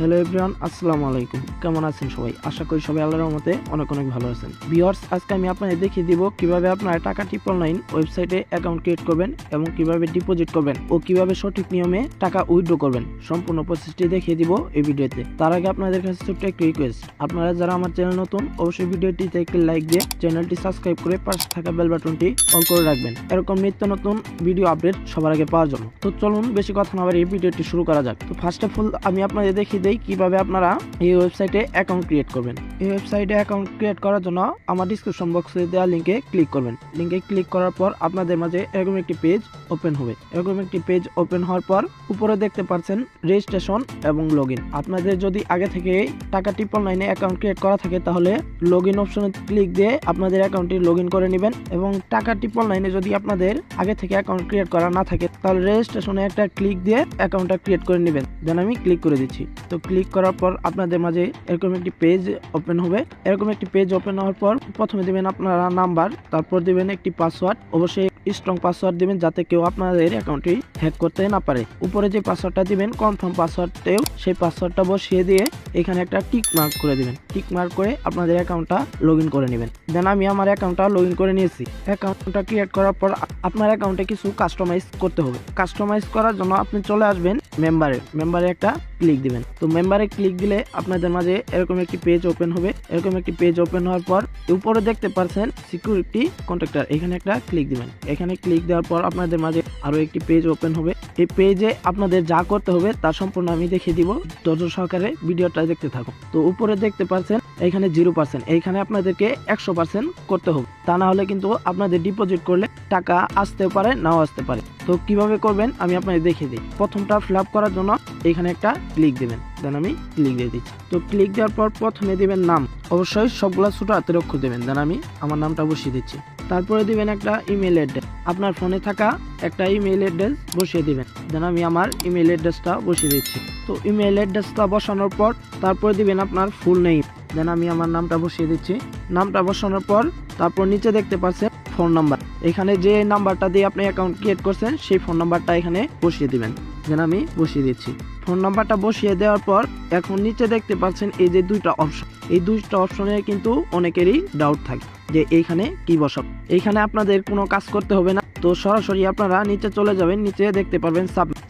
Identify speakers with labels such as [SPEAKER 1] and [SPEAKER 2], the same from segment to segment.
[SPEAKER 1] Hello everyone, আসসালামু আলাইকুম। কেমন আছেন সবাই? আশা করি সবাই আল্লাহর রহমতে অনেক অনেক ভালো আছেন। ভিউয়ার্স, আজকে আমি আপনাদের দেখিয়ে দিব কীভাবে আপনারা টাকা ট্রিপল নাইন ওয়েবসাইটে অ্যাকাউন্ট ক্রিয়েট করবেন এবং কীভাবে ডিপোজিট করবেন ও কীভাবে সঠিক নিয়মে টাকা উইথড্র করবেন। সম্পূর্ণ প্রসেসটি দেখিয়ে দিব এই ভিডিওতে। তার আগে আপনাদের কাছে ছোট্ট একটি রিকোয়েস্ট আপনারা যারা আমার চ্যানেল নতুন, অবশ্যই ভিডিওটিতে একটি লাইক দিয়ে চ্যানেলটি সাবস্ক্রাইব করে পাশে থাকা বেল বাটনটি অল করে রাখবেন। এরকম নিত্য নতুন ভিডিও আপডেট সবার আগে পাওয়ার জন্য। তো চলুন, বেশি কথা না বাড়িয়ে ভিডিওটি শুরু করা যাক। তো ফার্স্ট অফ অল আমি আপনাদের দেখিয়ে দেই কীভাবে আপনারা এই ওয়েবসাইটে অ্যাকাউন্ট ক্রিয়েট করবেন। এই ওয়েবসাইটে অ্যাকাউন্ট ক্রিয়েট করার জন্য আমার ডিসক্রিপশন বক্সে দেওয়া লিঙ্কে ক্লিক করবেন। লিঙ্কে ক্লিক করার পর আপনাদের মাঝে এরকম একটি পেজ ওপেন হবে। এরকম একটি পেজ ওপেন হওয়ার পর উপরে দেখতে পাচ্ছেন রেজিস্ট্রেশন এবং লগ আপনাদের যদি আগে থেকে টাকা ট্রিপল নাইনে অ্যাকাউন্ট ক্রিয়েট করা থাকে তাহলে লগ ইন অপশনে ক্লিক দিয়ে আপনাদের অ্যাকাউন্টটি লগ করে নেবেন এবং টাকা ট্রিপল নাইনে যদি আপনাদের আগে থেকে অ্যাকাউন্ট ক্রিয়েট করা না থাকে তাহলে রেজিস্ট্রেশনে একটা ক্লিক দিয়ে অ্যাকাউন্টটা ক্রিয়েট করে নেবেন। দেন আমি ক্লিক করে দিচ্ছি। তো ক্লিক করার পর আপনাদের মাঝে এরকম একটি পেজ ওপেন হবে। এরকম একটি পেজ ওপেন হওয়ার পর প্রথমে দিবেন আপনারা নাম্বার তারপর দিবেন একটি পাসওয়ার্ড অবশ্যই স্ট্রং পাসওয়ার্ড দিবেন যাতে কেউ আপনাদের অ্যাকাউন্টটি হ্যাক করতে না পারে। উপরে যে পাসওয়ার্ডটা দিবেন কনফার্ম পাসওয়ার্ডটাও সেই পাসওয়ার্ডটা বসিয়ে দিয়ে এখানে একটা টিক মার্ক করে দিবেন। টিক মার্ক করে আপনাদের অ্যাকাউন্টটা লগ করে নেবেন। দেন আমি আমার অ্যাকাউন্টটা লগ করে নিয়েছি। অ্যাকাউন্টটা ক্রিয়েট করার পর আপনার অ্যাকাউন্টে কিছু কাস্টমাইজ করতে হবে। কাস্টমাইজ করার জন্য আপনি চলে আসবেন মেম্বারে মেম্বারে একটা ক্লিক দিবেন। তো মেম্বারে ক্লিক দিলে আপনাদের মাঝে এরকম একটি পেজ ওপেন হবে। এরকম একটি পেজ ওপেন হওয়ার পর উপরে দেখতে পাচ্ছেন সিকিউরিটি কন্ট্রাক্টর এখানে একটা ক্লিক দিবেন। এখানে ক্লিক দেওয়ার পর আপনাদের মাঝে আরও একটি পেজ ওপেন হবে। এই পেজে আপনাদের যা করতে হবে তা সম্পূর্ণ আমি দেখিয়ে দিব। ধৈর্য সহকারে ভিডিওটা দেখতে থাকুন। তো উপরে দেখতে পাচ্ছেন এখানে জিরো পার্সেন্ট এইখানে আপনাদেরকে একশো পার্সেন্ট করতে হবে। তা না হলে কিন্তু আপনাদের ডিপোজিট করলে টাকা আসতেও পারে, নাও আসতে পারে। তো কীভাবে করবেন আমি আপনাদের দেখিয়ে দিই। প্রথমটা ফিল করার জন্য এখানে একটা ক্লিক দেবেন। দেন আমি ক্লিক দিয়ে দিচ্ছি। তো ক্লিক দেওয়ার পর প্রথমে দিবেন নাম। অবশ্যই সবগুলা ছোটো হাতের অক্ষর দেবেন। দেন আমি আমার নামটা বসিয়ে দিচ্ছি। তারপরে দিবেন একটা ইমেল অ্যাড্রেস আপনার ফোনে থাকা একটা ইমেল অ্যাড্রেস বসিয়ে দিবেন। দেন আমি আমার ইমেল অ্যাড্রেসটা বসিয়ে দিচ্ছি। তো ইমেল অ্যাড্রেসটা বসানোর পর তারপরে দিবেন আপনার ফুল নেম দেন আমি আমার নামটা বসিয়ে দিচ্ছি। নামটা বসানোর পর তারপর নিচে দেখতে পাচ্ছেন ফোন নাম্বার। এখানে যে নাম্বারটা দিয়ে আপনি অ্যাকাউন্ট ক্রিয়েট করছেন, সেই ফোন নাম্বারটা এখানে বসিয়ে দিবেন। দেন আমি বসিয়ে দিচ্ছি। ফোন নাম্বারটা বসিয়ে দেওয়ার পর এখন নিচে দেখতে পাচ্ছেন এই যে দুইটা অপশন এই দুইটা অপশনে কিন্তু অনেকেরই ডাউট থাকে যে এইখানে কি বসাব। এইখানে আপনাদের কোনো কাজ করতে হবে না। তো সরাসরি আপনারা নিচে চলে যাবেন, নিচে দেখতে পারবেন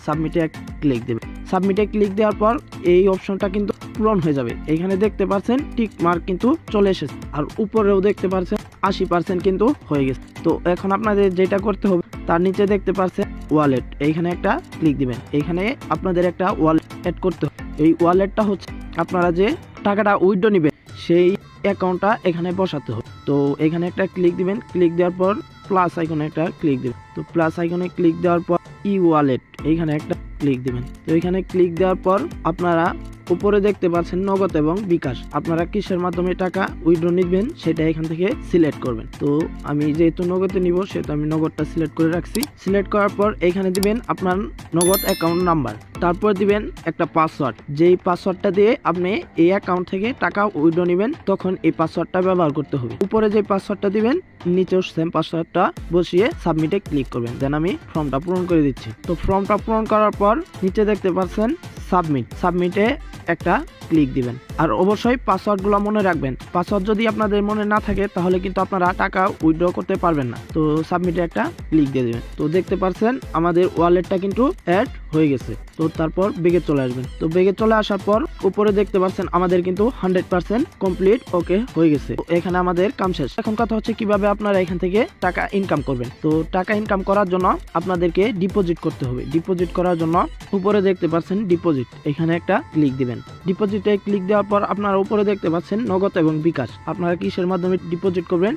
[SPEAKER 1] সাবমিটে ক্লিক দেবেন। সাবমিটে ক্লিক দেওয়ার পর এই অপশনটা কিন্তু পূরণ হয়ে যাবে। এখানে দেখতে পাচ্ছেন টিক মার্ক কিন্তু চলে এসেছে। আর উপরেও দেখতে পাচ্ছেন আশি পার্সেন্ট কিন্তু হয়ে গেছে। তো এখন আপনাদের যেটা করতে হবে, তার নিচে দেখতে পাচ্ছেন ওয়ালেট এইখানে একটা ক্লিক দিবেন। এইখানে আপনাদের একটা ওয়ালেট অ্যাড করতে হবে। এই ওয়ালেটটা হচ্ছে আপনারা যে টাকাটা উইড্রো নেবেন, সেই অ্যাকাউন্টটা এখানে বসাতে হবে। তো এখানে একটা ক্লিক দিবেন। ক্লিক দেওয়ার পর প্লাস আইকনে একটা ক্লিক দিবেন। তো প্লাস আইকনে ক্লিক দেওয়ার পর ই ওয়ালেট এইখানে একটা ক্লিক দিবেন। তো এখানে ক্লিক দেওয়ার পর আপনারা উপরে দেখতে পাচ্ছেন নগদ এবং বিকাশ। আপনারা কিসের মাধ্যমে টাকা উইড্রো নিবেন সেটা এখান থেকে সিলেক্ট করবেন। তো আমি যেহেতু নগদে নিব, সেহেতু আমি নগদটা সিলেক্ট করে রাখছি। সিলেক্ট করার পর এখানে দিবেন আপনার নগদ অ্যাকাউন্ট নাম্বার তারপর দিবেন একটা পাসওয়ার্ড যেই পাসওয়ার্ডটা দিয়ে আপনি এই অ্যাকাউন্ট থেকে টাকা উইড্রো নেবেন, তখন এই পাসওয়ার্ডটা ব্যবহার করতে হবে। উপরে যে পাসওয়ার্ডটা দিবেন নিচেও সেম পাসওয়ার্ডটা বসিয়ে সাবমিটে ক্লিক করবেন। দেন আমি ফর্মটা পূরণ করে দিচ্ছি। তো ফর্মটা পূরণ করার পর নিচে দেখতে পাচ্ছেন সাবমিট সাবমিটে একটা ক্লিক দিবেন। আর অবশ্যই পাসওয়ার্ডগুলো মনে রাখবেন। পাসওয়ার্ড যদি আপনাদের মনে না থাকে, তাহলে কিন্তু আপনারা টাকা উইথড্র করতে পারবেন না। তো সাবমিটে একটা ক্লিক দিয়ে দেবেন। তো দেখতে পাচ্ছেন আমাদের ওয়ালেটটা কিন্তু অ্যাড হয়ে গেছে। তো তারপর বেগে চলে আসবেন। তো বেগে চলে আসার পর উপরে দেখতে পাচ্ছেন আমাদের কিন্তু হান্ড্রেড পার্সেন্ট কমপ্লিট ওকে হয়ে গেছে। তো এখানে আমাদের কাম শেষ। এখন কথা হচ্ছে কীভাবে আপনারা এখান থেকে টাকা ইনকাম করবেন। তো টাকা ইনকাম করার জন্য আপনাদেরকে ডিপোজিট করতে হবে। ডিপোজিট করার জন্য উপরে দেখতে পাচ্ছেন ডিপোজিট এখানে একটা ক্লিক দিবেন। ডিপোজিটে ক্লিক দেওয়ার পর আপনারা উপরে দেখতে পাচ্ছেন নগদ এবং বিকাশ। আপনারা কিসের মাধ্যমে ডিপোজিট করবেন?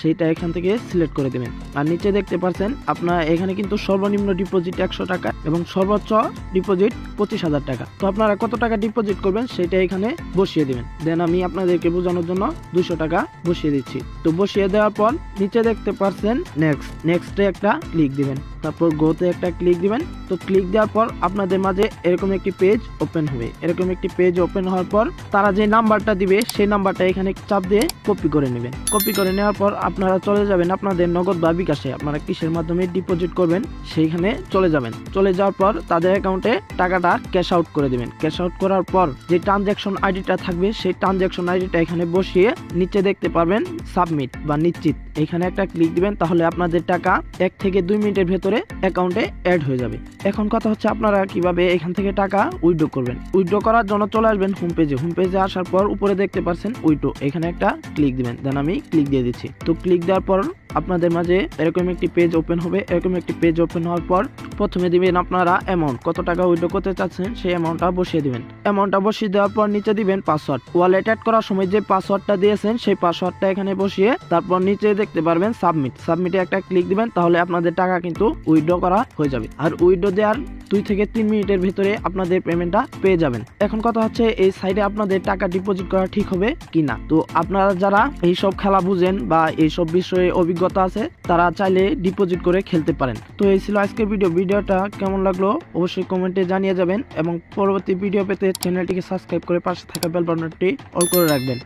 [SPEAKER 1] সেটা এখান থেকে সিলেক্ট করে দেবেন। আর নিচে দেখতে পাচ্ছেন আপনার এখানে কিন্তু সর্বনিম্ন ডিপোজিট একশো টাকা এবং সর্বোচ্চ ডিপোজিট পঁচিশ হাজার টাকা। তো আপনারা কত টাকা ডিপোজিট করবেন সেটা এখানে বসিয়ে দেবেন। দেন আমি আপনাদেরকে বোঝানোর জন্য দুশো টাকা বসিয়ে দিচ্ছি। তো বসিয়ে দেওয়ার পর নিচে দেখতে পাচ্ছেন নেক্সট নেক্সটে একটা ক্লিক দিবেন। তারপর গোতে একটা ক্লিক দিবেন। তো ক্লিক দেওয়ার পর আপনাদের মাঝে এরকম একটি পেজ ওপেন হবে। এরকম একটি পেজ ওপেন হওয়ার পর তারা যে নাম্বারটা দিবে, সেই নাম্বারটা এখানে চাপ দিয়ে কপি করে নেবেন। কপি করে নেওয়ার পর আপনারা চলে যাবেন আপনাদের নগদ বা বিকাশে। আপনারা কিসের মাধ্যমে ডিপোজিট করবেন, সেইখানে চলে যাবেন। চলে যাওয়ার পর তাদের অ্যাকাউন্টে টাকাটা ক্যাশ আউট করে দিবেন। ক্যাশ আউট করার পর যে ট্রানজ্যাকশন আইডিটা থাকবে, সেই ট্রানজ্যাকশন আইডিটা এখানে বসিয়ে নিচে দেখতে পারবেন সাবমিট বা নিশ্চিত। এখানে একটা ক্লিক দিবেন, তাহলে আপনাদের টাকা এক থেকে দুই মিনিটের ভেতরে অ্যাকাউন্টে অ্যাড হয়ে যাবে। এখন কথা হচ্ছে আপনারা কীভাবে এখান থেকে টাকা উইথড্রো করবেন। উইথড্রো করার জন্য চলে আসবেন হোম পেজে হোম পেজে আসার পর উপরে দেখতে পাচ্ছেন উইড্রো এখানে একটা ক্লিক দিবেন। দেন আমি ক্লিক দিয়ে দিচ্ছি। তো ক্লিক দেওয়ার পর আপনাদের মাঝে এরকম একটি পেজ ওপেন হবে। এরকম একটি পেজ ওপেন হওয়ার পর প্রথমে দিবেন আপনারা অ্যামাউন্ট কত টাকা উইড্রো করতে চাচ্ছেন সেই অ্যামাউন্টটা বসিয়ে দিবেন। অ্যামাউন্টটা বসিয়ে দেওয়ার পর নিচে দিবেন পাসওয়ার্ড ওয়ালেট অ্যাড করার সময় যে পাসওয়ার্ডটা দিয়েছেন সেই পাসওয়ার্ডটা এখানে বসিয়ে তারপর নিচে দেখতে পারবেন সাবমিট সাবমিটে একটা ক্লিক দিবেন তাহলে আপনাদের টাকা কিন্তু উইড্রো করা হয়ে যাবে। আর উইড্রো দেওয়ার দুই থেকে তিন মিনিটের ভিতরে আপনাদের পেমেন্টটা পেয়ে যাবেন। এখন কথা হচ্ছে, এই সাইডে আপনাদের টাকা ডিপোজিট করা ঠিক হবে কি না তো আপনারা যারা এইসব খেলা বুঝেন বা এইসব বিষয়ে অভিজ্ঞতা আছে, তারা চাইলে ডিপোজিট করে খেলতে পারেন। তো এই ছিল আজকের ভিডিও ভিডিওটা কেমন লাগল অবশ্যই কমেন্টে জানিয়ে যাবেন এবং পরবর্তী ভিডিও পেতে চ্যানেলটিকে সাবস্ক্রাইব করে পাশে থাকা বেল বাটনটি অল করে রাখবেন।